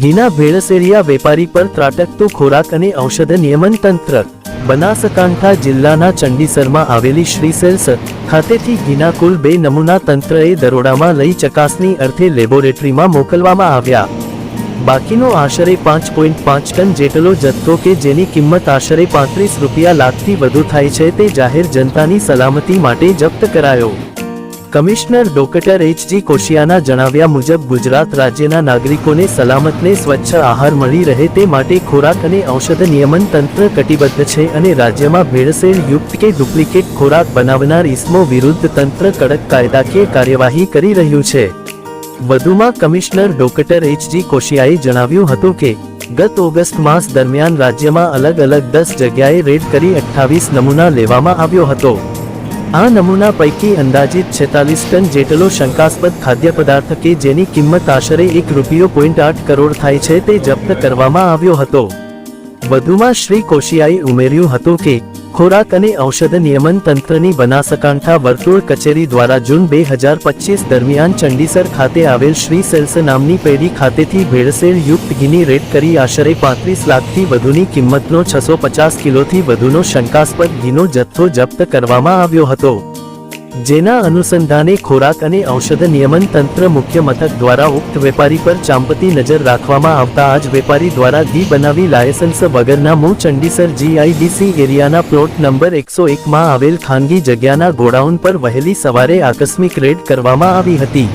ઘીના ભેળસેરિયા વેપારી પર ત્રાટકતો ખોરાક અને ઔષધ નિયમન તંત્ર. બનાસકાંઠા જિલ્લાના ચંડીસરમાં આવેલી શ્રી સેલ્સ ખાતેથી ગીના કુલ બે નમૂના તંત્રએ દરોડામાં લઈ ચકાસણી અર્થે લેબોરેટરીમાં મોકલવામાં આવ્યા. બાકીનો આશરે પાંચ પોઈન્ટ પાંચ ટન જેટલો જથ્થો કે જેની કિંમત આશરે પાંત્રીસ રૂપિયા લાખથી વધુ થાય છે તે જાહેર જનતાની સલામતી માટે જપ્ત કરાયો. કમિશનર ડોક્ટર એચજી કોશિયાના જણાવ્યા મુજબ ગુજરાત રાજ્યના નાગરિકોને સલામતને સ્વચ્છ આહાર મળી રહે તે માટે ખોરાક અને ઔષધ નિયમન તંત્ર કટિબદ્ધ છે અને રાજ્યમાં ભેળસેળ યુક્ત કે ડુપ્લિકેટ ખોરાક બનાવનાર ઇસમો વિરુદ્ધ તંત્ર કડક કાયદાકીય કાર્યવાહી કરી રહ્યું છે. વધુમાં કમિશનર ડોક્ટર એચજી કોશિયાએ જણાવ્યું હતું કે, ગત ઓગસ્ટ માસ દરમિયાન રાજ્યમાં અલગ અલગ દસ જગ્યાએ રેડ કરી અઠ્ઠાવીસ નમૂના લેવામાં આવ્યો હતો. આ નમૂના પૈકી અંદાજિત છેતાલીસ ટન જેટલો શંકાસ્પદ ખાદ્ય પદાર્થ કે જેની કિંમત આશરે એક રૂપિયો પોઈન્ટ આઠ કરોડ થાય છે તે જપ્ત કરવામાં આવ્યો હતો. વધુમાં શ્રી કોશિયાએ ઉમેર્યું હતું કે ખોરાક અને ઔષધ નિયમન તંત્રની બનાસકાંઠા વર્તુળ કચેરી દ્વારા જૂન બે હજાર પચીસ દરમિયાન ચંડીસર ખાતે આવેલ શ્રી સેલ્સ નામની પેઢી ખાતેથી ભેળસેળ યુક્ત ઘીની રેડ કરી આશરે પાંત્રીસ લાખથી વધુની કિંમતનો છસો પચાસ કિલોથી વધુનો શંકાસ્પદ ઘીનો જથ્થો જપ્ત કરવામાં આવ્યો હતો. જેના અનુસંધાને ખોરાક અને ઔષધ નિયમન તંત્ર મુખ્ય મથક દ્વારા ઉક્ત વેપારી પર ચાંપતી નજર રાખવામાં આવતા આજ વેપારી દ્વારા ઘી બનાવી લાયસન્સ વગરના મૂળ ચંડીસર જીઆઈડીસી એરિયાના પ્લોટ નંબર એકસો એકમાં આવેલ ખાનગી જગ્યાના ગોડાઉન પર વહેલી સવારે આકસ્મિક રેડ કરવામાં આવી હતી.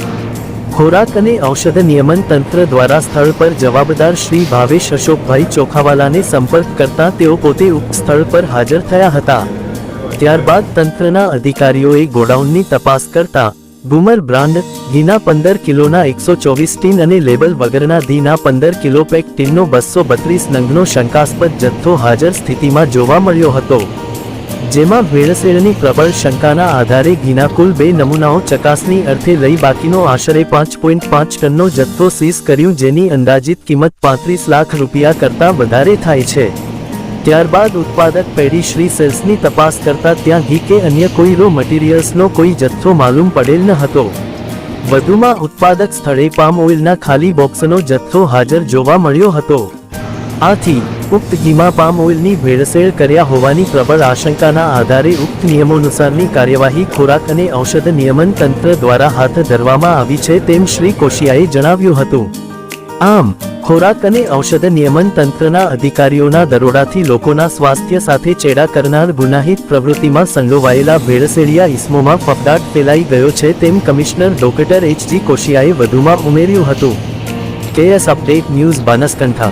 ખોરાક અને ઔષધ નિયમન તંત્ર દ્વારા સ્થળ પર જવાબદાર શ્રી ભાવેશ અશોકભાઈ ચોખાવાલાને સંપર્ક કરતા તેઓ પોતે ઉક્ત સ્થળ પર હાજર થયા હતા. ત્યારબાદ તંત્રના અધિકારીઓએ ગોડાઉનની તપાસ કરતા બુમર બ્રાન્ડ ઘીના પંદર કિલોના એકસો ચોવીસ ટીન અને લેબલ વગરના ઘીના પંદર કિલો પેક ટીનનો બસો બત્રીસ નંગનો શંકાસ્પદ જથ્થો હાજર સ્થિતિમાં જોવા મળ્યો હતો, જેમાં ભેળસેળની પ્રબળ શંકાના આધારે ઘીના કુલ બે નમૂનાઓ ચકાસણી અર્થે લઈ બાકીનો આશરે પાંચ પોઈન્ટ પાંચ ટનનો જથ્થો સીઝ કર્યું, જેની અંદાજિત કિંમત પાંત્રીસ લાખ રૂપિયા કરતાં વધારે થાય છે. ત્યારબાદ ઉત્પાદક પેઢી શ્રી સેલ્સની તપાસ કરતા ત્યાં ઘી કે અન્ય કોઈ રો મટીરિયલ્સનો કોઈ જથ્થો માલુમ પડેલ ન હતો. વધુમાં ઉત્પાદક સ્થળે પામ ઓઇલના ખાલી બોક્સનો જથ્થો હાજર જોવા મળ્યો હતો. આથી, ઉક્ત ઘીમાં પામ ઓઇલની ભેળસેળ કર્યા હોવાની પ્રબળ આશંકાના આધારે ઉક્ત નિયમોનુસારની કાર્યવાહી ખોરાક અને ઔષધ નિયમન તંત્ર દ્વારા હાથ ધરવામાં આવી છે તેમ શ્રી કોશિયાએ જણાવ્યું હતું. આમ, ખોરાક અને ઔષધ નિયમન તંત્રના અધિકારીઓના દરોડાથી લોકોના સ્વાસ્થ્ય સાથે ચેડા કરનાર ગુનાહિત પ્રવૃત્તિમાં સંડોવાયેલા ભેળસેળિયા ઇસમોમાં ફફડાટ ફેલાઈ ગયો છે તેમ કમિશનર ડોક્ટર એચજી કોશિયાએ વધુમાં ઉમેર્યું હતું. KS update news Banaskantha.